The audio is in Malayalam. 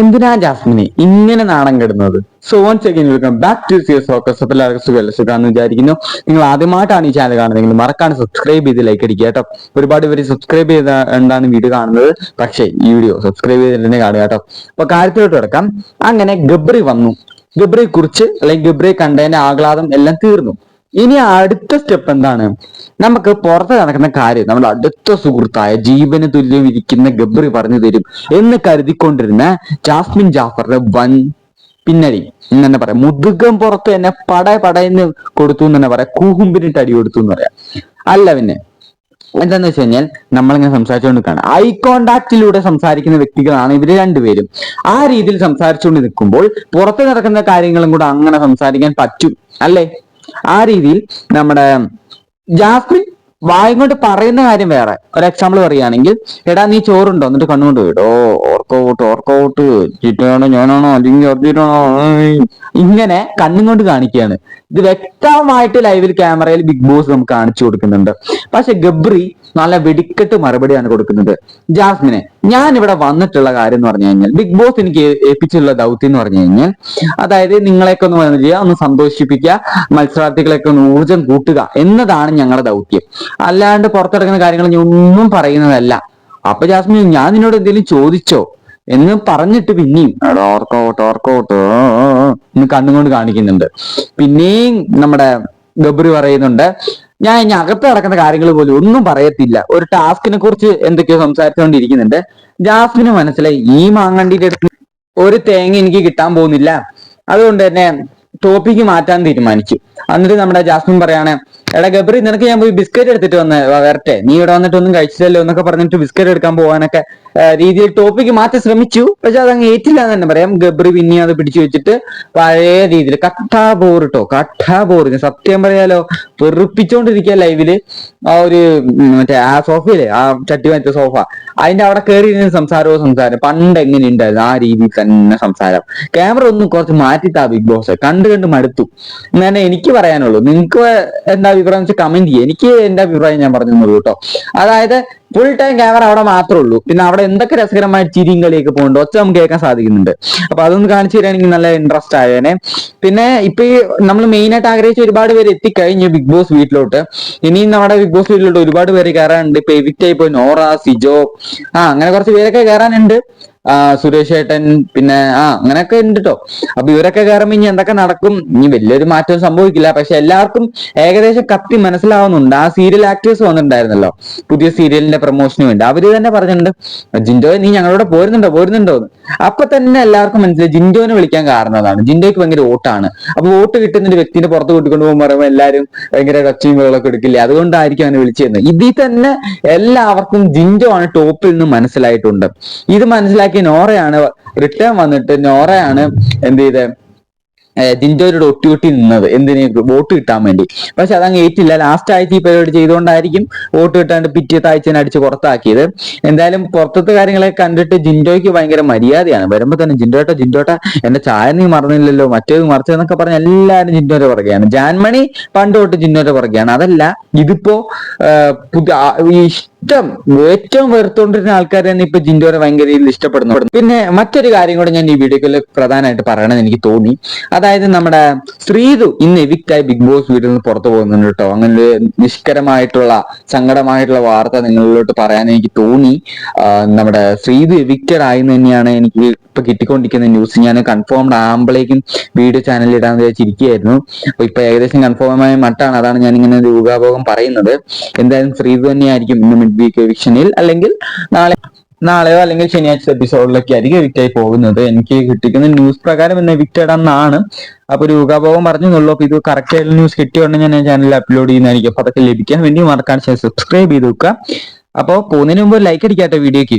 എന്തിനാ ജാസ്മിനെ ഇങ്ങനെ നാണം കെടുന്നത്? So once again welcome back to സിയസ് focus അപ്പോൾ എല്ലാവർക്കും സുഖമല്ല? സുഖാന്ന് വിചാരിക്കുന്നു. നിങ്ങൾ ആദ്യമായിട്ടാണ് ഈ ചാനൽ കാണുന്നതെങ്കിൽ മറക്കാണ് സബ്സ്ക്രൈബ് ചെയ്ത് ലൈക്ക് അടിക്കുക കേട്ടോ. ഒരുപാട് പേര് സബ്സ്ക്രൈബ് ചെയ്ത എന്താണ് വീഡിയോ കാണുന്നത്. പക്ഷേ ഈ വീഡിയോ സബ്സ്ക്രൈബ് ചെയ്തിട്ട് തന്നെ കാണുക കേട്ടോ. അപ്പൊ കാര്യത്തിലോട്ട് കിടക്കാം. അങ്ങനെ ഗബ്രി വന്നു. ഗബ്രിയെ കുറിച്ച് അല്ലെങ്കിൽ ഗബ്രിയെ കണ്ടതിന്റെ ആഹ്ലാദം എല്ലാം തീർന്നു. ഇനി അടുത്ത സ്റ്റെപ്പ് എന്താണ്? നമുക്ക് പുറത്ത് നടക്കുന്ന കാര്യം നമ്മുടെ അടുത്ത സുഹൃത്തായ ജീവന് തുല്യം ഇരിക്കുന്ന ഗബ്രി പറഞ്ഞു തരും എന്ന് കരുതിക്കൊണ്ടിരുന്ന ജാസ്മിൻ ജാഫറിന്റെ വൻ പിന്നടി എന്ന് പറയാം മുതുകം പുറത്ത് തന്നെ പട പടയെന്ന് കൊടുത്തു എന്ന് തന്നെ പറയാം കൂഹുമ്പിനിട്ട് അടി കൊടുത്തു എന്ന് പറയാം. അല്ല പിന്നെ എന്താന്ന് വെച്ച് കഴിഞ്ഞാൽ നമ്മളിങ്ങനെ സംസാരിച്ചുകൊണ്ട് ഐ കോണ്ടാക്റ്റിലൂടെ സംസാരിക്കുന്ന വ്യക്തികളാണ് ഇവർ രണ്ടുപേരും. ആ രീതിയിൽ സംസാരിച്ചുകൊണ്ട് നിൽക്കുമ്പോൾ പുറത്ത് നടക്കുന്ന കാര്യങ്ങളും കൂടെ അങ്ങനെ സംസാരിക്കാൻ പറ്റും അല്ലേ? ആ രീതിയിൽ നമ്മുടെ ജാസ്മിൻ വായും കൊണ്ട് പറയുന്ന കാര്യം വേറെ. ഒരു എക്സാമ്പിൾ പറയുകയാണെങ്കിൽ എടാ നീ ചോറുണ്ടോ? എന്നിട്ട് കണ്ണുകൊണ്ട് പോയിടോ ഓർക്കോട്ട് ഓർക്കൗട്ട് ചീറ്റാണോ ഞാനാണോ അല്ലെങ്കിൽ അർജിറ്റാണോ ഇങ്ങനെ കണ്ണും കൊണ്ട് കാണിക്കുകയാണ്. ഇത് വ്യക്തമായിട്ട് ലൈവിൽ ക്യാമറയിൽ ബിഗ് ബോസ് നമുക്ക് കാണിച്ചു കൊടുക്കുന്നുണ്ട്. പക്ഷെ ഗബ്രി നല്ല വെടിക്കെട്ട് മറുപടിയാണ് കൊടുക്കുന്നത്. ജാസ്മിനെ ഞാൻ ഇവിടെ വന്നിട്ടുള്ള കാര്യം എന്ന് പറഞ്ഞു കഴിഞ്ഞാൽ ബിഗ് ബോസ് എനിക്ക് ഏൽപ്പിച്ചുള്ള ദൗത്യം എന്ന് പറഞ്ഞു കഴിഞ്ഞാൽ അതായത് നിങ്ങളെയൊക്കെ ഒന്ന് വന്നു ചെയ്യുക ഒന്ന് സന്തോഷിപ്പിക്കുക മത്സരാർത്ഥികളെയൊക്കെ ഒന്ന് ഊർജം കൂട്ടുക എന്നതാണ് ഞങ്ങളുടെ ദൗത്യം. അല്ലാണ്ട് പുറത്തെടുക്കുന്ന കാര്യങ്ങൾ ഞാൻ ഒന്നും പറയുന്നതല്ല. അപ്പൊ ജാസ്മിൻ ഞാൻ നിന്നോട് എന്തെങ്കിലും ചോദിച്ചോ? എന്ന് പറഞ്ഞിട്ട് പിന്നെയും. ഓർക്കോട്ട് ഓർക്കോട്ട്. എന്ന് കണ്ണുകൊണ്ട് കാണിക്കുന്നുണ്ട്. പിന്നെയും നമ്മുടെ ഗബ്രി പറയുന്നുണ്ട് ഞാൻ ഇനി അകത്ത് നടക്കുന്ന കാര്യങ്ങൾ പോലും ഒന്നും പറയത്തില്ല. ഒരു ടാസ്കിനെ കുറിച്ച് എന്തൊക്കെയോ സംസാരിച്ചുകൊണ്ടിരിക്കുന്നുണ്ട് ജാസ്മിന് മനസ്സിലായി ഈ മാങ്ങണ്ടിന്റെ അടുത്ത് ഒരു തേങ്ങ എനിക്ക് കിട്ടാൻ പോകുന്നില്ല. അതുകൊണ്ട് തന്നെ ടോപ്പിക്ക് മാറ്റാൻ തീരുമാനിച്ചു. എന്നിട്ട് നമ്മുടെ ജാസ്മിൻ പറയാണ് എടാ ഗബ്രി നിനക്ക് ഞാൻ പോയി ബിസ്ക്കറ്റ് എടുത്തിട്ട് വന്ന് വരട്ടെ. നീ ഇവിടെ വന്നിട്ട് ഒന്നും കഴിച്ചില്ലല്ലോ എന്നൊക്കെ പറഞ്ഞിട്ട് ബിസ്ക്കറ്റ് എടുക്കാൻ പോകാനൊക്കെ രീതിയിൽ ടോപ്പിക്ക് മാറ്റി ശ്രമിച്ചു. പക്ഷെ അതങ്ങ് ഏറ്റില്ല എന്ന് തന്നെ പറയാം. ഗബ്രി പിന്നെ അത് പിടിച്ചു വെച്ചിട്ട് പഴയ രീതിയിൽ കട്ടാ ബോർ കേട്ടോ കട്ടാ ബോർ സത്യം പറയാലോ വെറുപ്പിച്ചോണ്ടിരിക്കുക ലൈവിൽ ആ ഒരു മറ്റേ ആ സോഫയിലെ ആ ചട്ടി മറ്റേ സോഫ അതിന്റെ അവിടെ കയറി ഇരുന്ന് സംസാരവും സംസാരം. പണ്ട് എങ്ങനെ ഉണ്ടായിരുന്നു ആ രീതിയിൽ തന്നെ സംസാരം. ക്യാമറ ഒന്ന് കുറച്ച് മാറ്റിത്താ ബിഗ് ബോസ് കണ്ട് കണ്ട് മടുത്തു. എന്നാണ് എനിക്ക് പറയാനുള്ളൂ. നിങ്ങൾക്ക് എന്താ അഭിപ്രായം? വെച്ചാൽ കമന്റ് ചെയ്യുക എനിക്ക് എന്റെ അഭിപ്രായം ഞാൻ പറഞ്ഞു കേട്ടോ അതായത് ഫുൾ ടൈം ക്യാമറ അവിടെ മാത്രമേ ഉള്ളൂ. പിന്നെ അവിടെ എന്തൊക്കെ രസകരമായ ചിരിയും കളിയൊക്കെ പോകുന്നുണ്ട് ഒച്ച നമുക്ക് കേൾക്കാൻ സാധിക്കുന്നുണ്ട്. അപ്പൊ അതൊന്ന് കാണിച്ചു തരാണെങ്കിൽ നല്ല ഇൻട്രസ്റ്റ് ആയേനെ. പിന്നെ ഇപ്പൊ ഈ നമ്മൾ മെയിൻ ആയിട്ട് ആഗ്രഹിച്ച ഒരുപാട് പേര് എത്തിക്കഴിഞ്ഞു ബിഗ് ബോസ് വീട്ടിലോട്ട്. ഇനിയും നമ്മുടെ ബിഗ് ബോസ് വീട്ടിലോട്ട് ഒരുപാട് പേര് കയറാനുണ്ട് ഇപ്പൊ എവിക്റ്റ് ആയി പോയി നോറ സിജോ ആ അങ്ങനെ കുറച്ച് പേരൊക്കെ കയറാനുണ്ട് സുരേഷ് ഏട്ടൻ പിന്നെ ആ അങ്ങനെയൊക്കെ ഉണ്ട് കേട്ടോ അപ്പൊ ഇവരൊക്കെ കയറുമ്പോ ഇനി എന്തൊക്കെ നടക്കും? ഇനി വലിയൊരു മാറ്റം സംഭവിക്കില്ല. പക്ഷെ എല്ലാവർക്കും ഏകദേശം കത്തി മനസ്സിലാവുന്നുണ്ട്. ആ സീരിയൽ ആക്ടേഴ്സ് വന്നിട്ടുണ്ടായിരുന്നല്ലോ. പുതിയ സീരിയലിന്റെ പ്രൊമോഷന് വേണ്ടി. അവർ തന്നെ പറഞ്ഞിട്ടുണ്ട് ജിൻഡോ നീ ഞങ്ങളോട് പോരുന്നുണ്ടോ? പോരുന്നുണ്ടോ എന്ന് അപ്പൊ തന്നെ എല്ലാവർക്കും മനസ്സിലായി. ജിൻഡോനെ വിളിക്കാൻ കാരണം അതാണ്. ജിൻഡോയ്ക്ക് ഭയങ്കര വോട്ടാണ്. അപ്പൊ വോട്ട് കിട്ടുന്ന ഒരു വ്യക്തിനെ പുറത്ത് കൂട്ടിക്കൊണ്ട് പോകുമ്പോൾ പറയുമ്പോൾ എല്ലാവരും ഭയങ്കര കച്ചിയും വെള്ളമൊക്കെ എടുക്കില്ലേ? അതുകൊണ്ടായിരിക്കും അവനെ വിളിച്ചിരുന്നത് ഇതിൽ തന്നെ എല്ലാവർക്കും ജിൻഡോ ആണ് ടോപ്പിൽ നിന്ന് മനസ്സിലായിട്ടുണ്ട്. ഇത് മനസ്സിലാക്കിയ നോറയാണ് റിട്ടേൺ വന്നിട്ട് നോറയാണ് എന്ത് ചെയ്ത് ജിൻഡോയുടെ ഒട്ടുകുട്ടി നിന്നത്. എന്തിന്? വോട്ട് കിട്ടാൻ വേണ്ടി. പക്ഷെ അതങ്ങ് ഏറ്റില്ല. ലാസ്റ്റ് ആഴ്ച ഈ പരിപാടി ചെയ്തുകൊണ്ടായിരിക്കും വോട്ട് കിട്ടാണ്ട് പിറ്റേത്തെ ആഴ്ച അടിച്ച് പുറത്താക്കിയത്. എന്തായാലും പുറത്തത്തെ കാര്യങ്ങളെ കണ്ടിട്ട് ജിൻഡോയ്ക്ക് ഭയങ്കര മര്യാദയാണ്. വരുമ്പോ തന്നെ ജിൻഡോട്ട ജിൻഡോട്ട എന്റെ ചായ നീ മറന്നില്ലല്ലോ. മറ്റേത് മറിച്ചതെന്നൊക്കെ പറഞ്ഞ എല്ലാവരും ജിൻഡോന്റെ പുറകെയാണ്. ജാൻമണി പണ്ട് തൊട്ട് ജിൻഡോന്റെ പുറകെയാണ്. അതല്ല ഇതിപ്പോ ഈ ഇഷ്ടം ഏറ്റവും വെറുത്തോണ്ടിരുന്ന ആൾക്കാർ തന്നെ ഇപ്പൊ ജിൻഡോനെ ഭയങ്കര ഇഷ്ടപ്പെടുന്നു. പിന്നെ മറ്റൊരു കാര്യം കൂടെ ഞാൻ ഈ വീഡിയോയിൽ പ്രധാനമായിട്ട് പറയണമെന്ന് എനിക്ക് തോന്നി. അതായത് നമ്മുടെ ശ്രീതു ഇന്ന് എവിക്റ്റായി ബിഗ് ബോസ് വീട്ടിൽ നിന്ന് പുറത്തു പോകുന്നുണ്ട് കേട്ടോ. അങ്ങനെ നിഷ്കരമായിട്ടുള്ള സങ്കടമായിട്ടുള്ള വാർത്ത നിങ്ങളിലോട്ട് പറയാൻ എനിക്ക് തോന്നി. നമ്മുടെ ശ്രീതു എവിക്റ്റഡ് ആയി എന്ന് തന്നെയാണ് എനിക്ക് ഇപ്പൊ കിട്ടിക്കൊണ്ടിരിക്കുന്ന ന്യൂസ് ഞാൻ കൺഫേംഡ് ആകുമ്പോഴേക്കും വീഡിയോ ചാനലിൽ ഇടാൻ വിചാരിച്ചിരിക്കുകയായിരുന്നു. അപ്പൊ ഇപ്പൊ ഏകദേശം കൺഫേമായ മട്ടാണ്. അതാണ് ഞാൻ ഇങ്ങനെ ഒരു ഊഹാഭോഗം പറയുന്നത്. എന്തായാലും ശ്രീതു തന്നെയായിരിക്കും ഇന്ന് വീക്ക് എവിക്ഷനിൽ അല്ലെങ്കിൽ നാളെ നാളെയോ അല്ലെങ്കിൽ ശനിയാഴ്ച എപ്പിസോഡിലൊക്കെ ആയിരിക്കും എവിക്റ്റ് ആയി പോകുന്നത്. എനിക്ക് കിട്ടിക്കുന്ന ന്യൂസ് പ്രകാരം ഇന്ന് എവിക്റ്റഡ് എന്നാണ് അപ്പൊ ഒരു പറഞ്ഞു പറഞ്ഞുള്ളൂ അപ്പൊ ഇത് കറക്റ്റ് ആയിട്ടുള്ള ന്യൂസ് കിട്ടിയോണ്ട് ഞാൻ ചാനലിൽ അപ്ലോഡ് ചെയ്യുന്നതായിരിക്കും. അപ്പൊ അതൊക്കെ ലഭിക്കാൻ വേണ്ടി മറക്കാൻ സബ്സ്ക്രൈബ് ചെയ്ത് വെക്കുക. അപ്പോൾ പോകുന്നതിന് മുമ്പ് ലൈക്ക് അടിക്കാട്ടോ വീഡിയോക്ക്